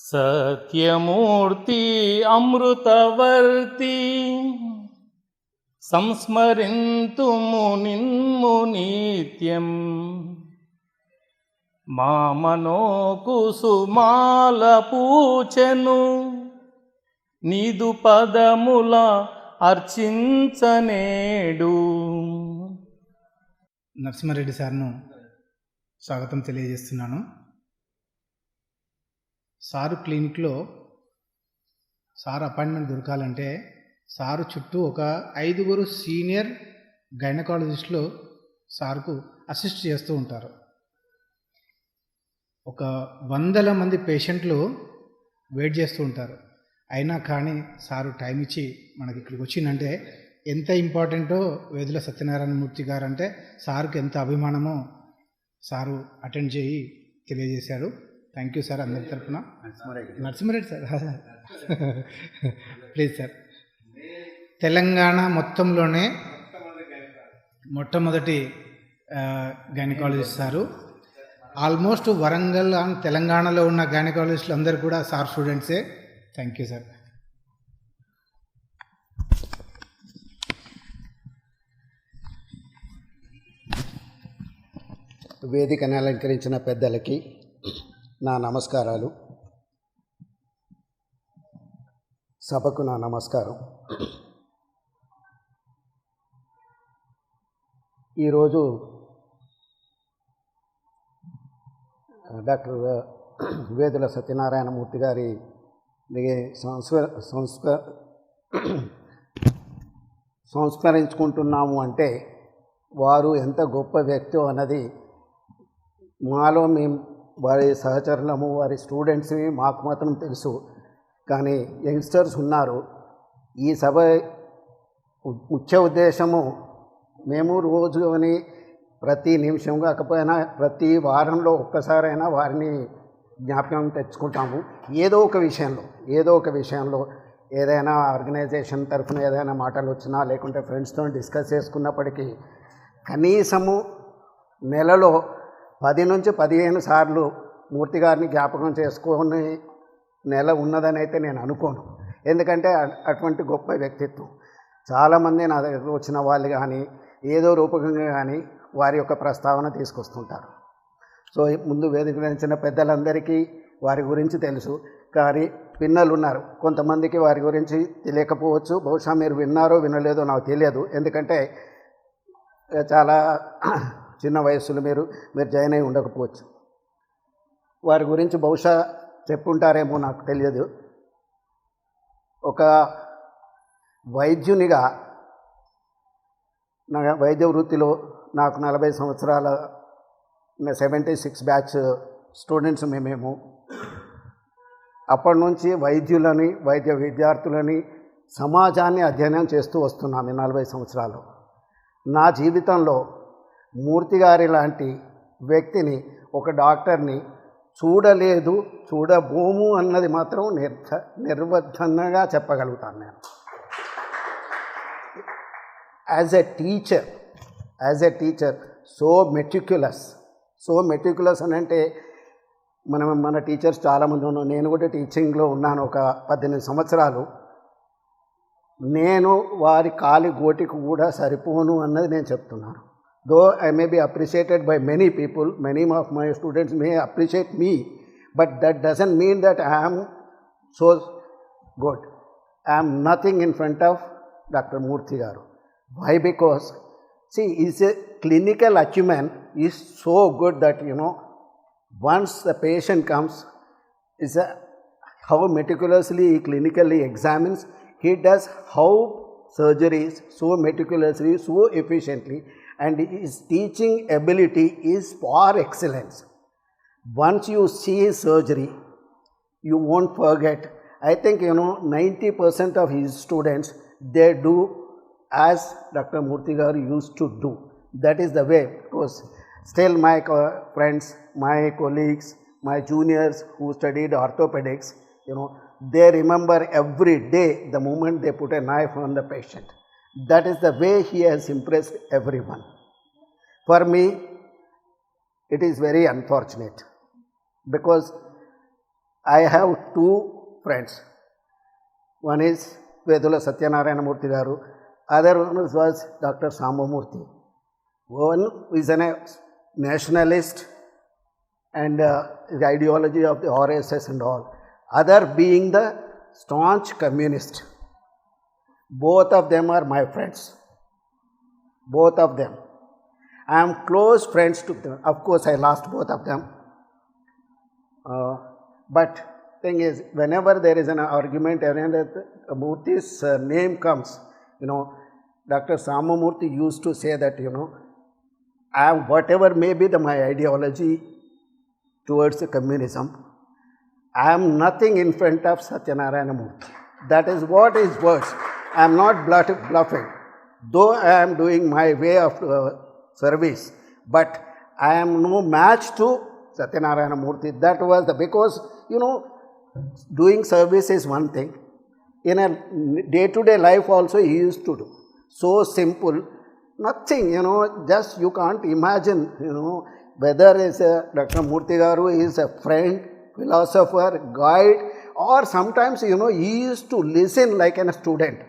సత్యమూర్తి అమృతవర్తి సంస్మరింతుము నిన్ము నిత్యం మా మనోకుసుమాల పూచెను నీదు పదముల అర్చించనేడు. నరసింహారెడ్డి సార్ను స్వాగతం తెలియజేస్తున్నాను. సారు క్లినిక్లో సార్ అపాయింట్మెంట్ దొరకాలంటే సారు చుట్టూ ఒక ఐదుగురు సీనియర్ గైనకాలజిస్టులు సార్కు అసిస్ట్ చేస్తూ ఉంటారు. ఒక వందల మంది పేషెంట్లు వెయిట్ చేస్తూ ఉంటారు. అయినా కానీ సారు టైం ఇచ్చి మనకి ఇక్కడికి వచ్చిందంటే ఎంత ఇంపార్టెంటో వేదుల సత్యనారాయణ మూర్తి గారు అంటే సార్కు ఎంత అభిమానమో సారు అటెండ్ చేయి తెలియజేశారు. థ్యాంక్ యూ సార్ అందరి తరఫున Narasimha Reddy. Sir. Please sir Telangana మొత్తంలోనే మొట్టమొదటి gynaecologist sir. Almost Warangal and తెలంగాణలో ఉన్న గైనకాలజిస్టులు అందరూ కూడా సార్ స్టూడెంట్సే థ్యాంక్ యూ సార్ వేదికను అలంకరించిన పెద్దలకి నా నమస్కారాలు. సభకు నా నమస్కారం. ఈరోజు డాక్టర్ వేదుల సత్యనారాయణమూర్తి గారి సంస్క సంస్క సంస్మరించుకుంటున్నాము అంటే వారు ఎంత గొప్ప వ్యక్తో అన్నది మాలో మేము వారి సహచరులము వారి స్టూడెంట్స్ని మాకు మాత్రం తెలుసు. కానీ యంగ్స్టర్స్ ఉన్నారు. ఈ సభ ముఖ్య ఉద్దేశము మేము రోజు అని ప్రతి నిమిషం కాకపోయినా ప్రతి వారంలో ఒక్కసారైనా వారిని జ్ఞాపకం తెచ్చుకుంటాము. ఏదో ఒక విషయంలో ఏదో ఒక విషయంలో ఏదైనా ఆర్గనైజేషన్ తరఫున ఏదైనా మాటలు వచ్చినా లేకుంటే ఫ్రెండ్స్తో డిస్కస్ చేసుకున్నప్పటికీ కనీసము నెలలో పది నుంచి పదిహేను సార్లు మూర్తి గారిని జ్ఞాపకం చేసుకొని నెల ఉన్నదని అయితే నేను అనుకోను. ఎందుకంటే అటువంటి గొప్ప వ్యక్తిత్వం. చాలామంది నా దగ్గరకు వచ్చిన వాళ్ళు కానీ ఏదో రూపకంగా కానీ వారి యొక్క ప్రస్తావన తీసుకొస్తుంటారు. సో ముందు వేదిక వేదికరించిన పెద్దలందరికీ వారి గురించి తెలుసు. కానీ పిన్నలు ఉన్నారు కొంతమందికి వారి గురించి తెలియకపోవచ్చు. బహుశా మీరు విన్నారో వినలేదో నాకు తెలియదు. ఎందుకంటే చాలా చిన్న వయస్సులో మీరు మీరు జాయిన్ అయి ఉండకపోవచ్చు. వారి గురించి బహుశా చెప్పుంటారేమో నాకు తెలియదు. ఒక వైద్యునిగా నా వైద్య వృత్తిలో నాకు నలభై సంవత్సరాల సెవెంటీ సిక్స్ బ్యాచ్ స్టూడెంట్స్ మేమేమో అప్పటి నుంచి వైద్యులని వైద్య విద్యార్థులని సమాజాన్ని అధ్యయనం చేస్తూ వస్తున్నాము నలభై సంవత్సరాలు. నా జీవితంలో మూర్తి గారి లాంటి వ్యక్తిని ఒక డాక్టర్ని చూడలేదు చూడబోము అన్నది మాత్రం నిర్ధ నిర్వర్ధంగా చెప్పగలుగుతాను నేను. As a teacher as a teacher so meticulous so meticulous అని అంటే మనం మన టీచర్స్ చాలామంది ఉన్నాం నేను కూడా టీచింగ్లో ఉన్నాను ఒక పద్దెనిమిది సంవత్సరాలు. నేను వారి కాలి గోటికి కూడా సరిపోను అన్నది నేను చెప్తున్నాను. Though I may be appreciated by many people, many of my students may appreciate me, but that doesn't mean that I am so good. I am nothing in front of Dr. Murthy Garu. Why? Because, see, his clinical acumen is so good that, you know, once the patient comes, is a, how meticulously he clinically examines, he does how surgeries so meticulously, so efficiently, and his teaching ability is far excellence. Once you see his surgery you won't forget. I think you know 90% of his students they do as dr murthy garu used to do. That is the way because still my friends my colleagues my juniors who studied orthopedics you know they remember every day the moment they put a knife on the patient that is the way he has impressed everyone for me it is very unfortunate because I have two friends. One is Vedula Satyanarayana Murthy other one was Dr. Samamurthy. One is a nationalist and uh, the ideology of the RSS and all. Other being the staunch communist. Both of them are my friends. Both of them. I am close friends to them. Of course, I lost both of them. Uh, but thing is, whenever there is an argument, whenever Murthy's uh, name comes, you know, Dr. Samamurthy used to say that, you know, I am whatever may be the, my ideology towards the communism, I am nothing in front of Satyanarayana Murthy. That is what is words. I am not bluffing. Though I am doing my way of uh, service, but I am no match to Satyanarayana Murthy. That was the because you know doing service is one thing. In a day to day life also he used to do. So simple, nothing, you know, just you can't imagine, you know, whether it's a Dr. Murthy Garu is a friend, philosopher, guide, or sometimes, you know, he used to listen like a student.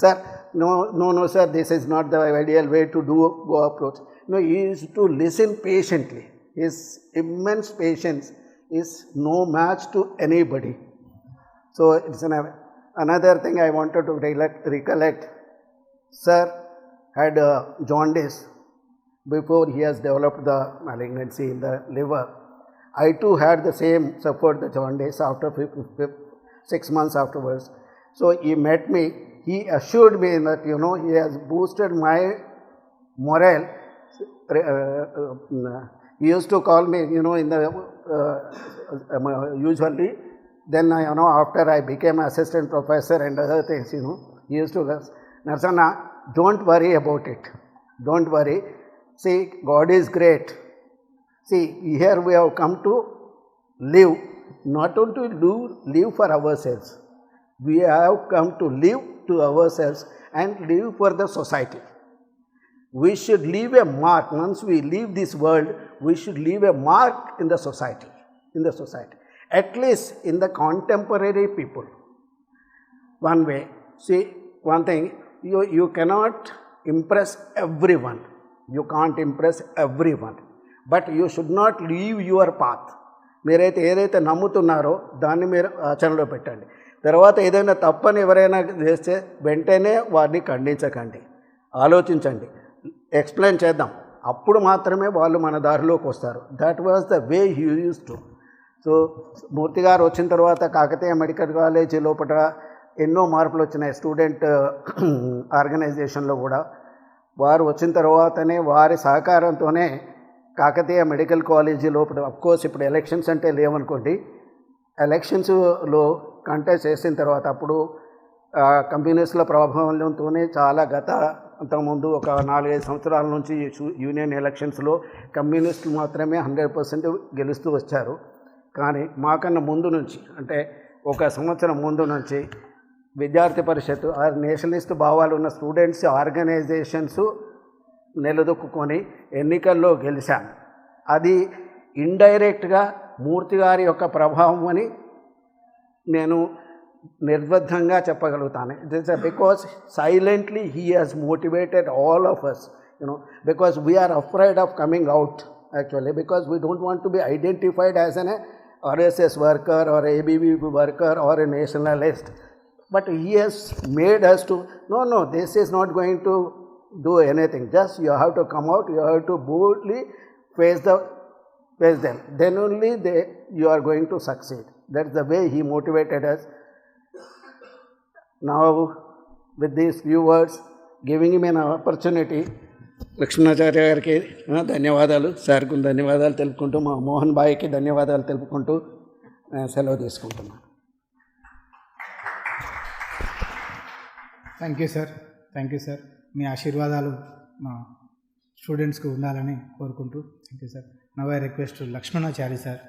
Sir, no, no, no, sir, this is not the ideal way to do go approach. No, he used to listen patiently. His immense patience is no match to anybody. So it's an, another thing I wanted to recollect. recollect. Sir had uh, jaundice before he has developed the malignancy in the liver. I too had the same, suffered the jaundice after fif- fif- six months afterwards. So he met me. He assured me that you know he has boosted my morale. Uh, uh, he used to call me, you know, in the uh, um, usually. Then I, you know, after I became assistant professor and other things, you know, he used to ask, Narsanna, don't worry about it. Don't worry. See, God is great. See, here we have come to live, not only to live for ourselves. We have come to live to ourselves and live for the society. We should leave a mark. Once we leave this world, we should leave a mark in the society. In the society. At least in the contemporary people. One way. See, one thing, you, you cannot impress everyone. You can't impress everyone. But you should not leave your path మీరైతే ఏదైతే నమ్ముతున్నారో దాన్ని మీరు ఆచరణలో పెట్టండి తర్వాత ఏదైనా తప్పని ఎవరైనా చేస్తే వెంటనే వారిని ఖండించకండి. ఆలోచించండి. ఎక్స్ప్లెయిన్ చేద్దాం. అప్పుడు మాత్రమే వాళ్ళు మన దారిలోకి వస్తారు. That was the way you use to so Murthy గారు వచ్చిన తర్వాత కాకతీయ మెడికల్ కాలేజీ లోపల ఎన్నో మార్పులు వచ్చినాయి. స్టూడెంట్ ఆర్గనైజేషన్లో కూడా. వారు వచ్చిన తర్వాతనే వారి సహకారంతోనే కాకతీయ మెడికల్ కాలేజీ లోపల కోర్స్ ఇప్పుడు ఎలక్షన్స్ అంటే లేవనుకోండి. ఎలక్షన్స్లో కంటెస్ట్ చేసిన తర్వాత అప్పుడు కంపెనీస్ల ప్రభావంతోనే చాలా గత అంతకుముందు ఒక నాలుగైదు సంవత్సరాల నుంచి యూనియన్ ఎలక్షన్స్లో కమ్యూనిస్టులు మాత్రమే హండ్రెడ్ పర్సెంట్ గెలుస్తూ వచ్చారు. కానీ మాకన్నా ముందు నుంచి అంటే ఒక సంవత్సరం ముందు నుంచి విద్యార్థి పరిషత్ ఆ నేషనలిస్ట్ భావాలు ఉన్న స్టూడెంట్స్ ఆర్గనైజేషన్స్ నిలదొక్కుని ఎన్నికల్లో గెలిచాను అది ఇండైరెక్ట్గా మూర్తి గారి యొక్క ప్రభావం అని నేను నిర్బద్ధంగా చెప్పగలుగుతాను it is because silently he has motivated all of us you know because we are afraid of coming out actually because we don't want to be identified as an RSS worker or ABV worker or a nationalist but he has made us to no no this is not going to do anything just you have to come out you have to boldly face the face them then only they you are going to succeed that's the way he motivated us now with these few words giving him an opportunity Lakshmanacharya గారికి ధన్యవాదాలు సార్కు ధన్యవాదాలు తెలుపుకుంటూ మా మోహన్ బాయ్కి ధన్యవాదాలు తెలుపుకుంటూ సెలవు తీసుకుంటున్నాను thank you sir thank you sir మీ ఆశీర్వాదాలు మా స్టూడెంట్స్కి ఉండాలని కోరుకుంటూ thank you sir Now I request to Lakshmanachari sir.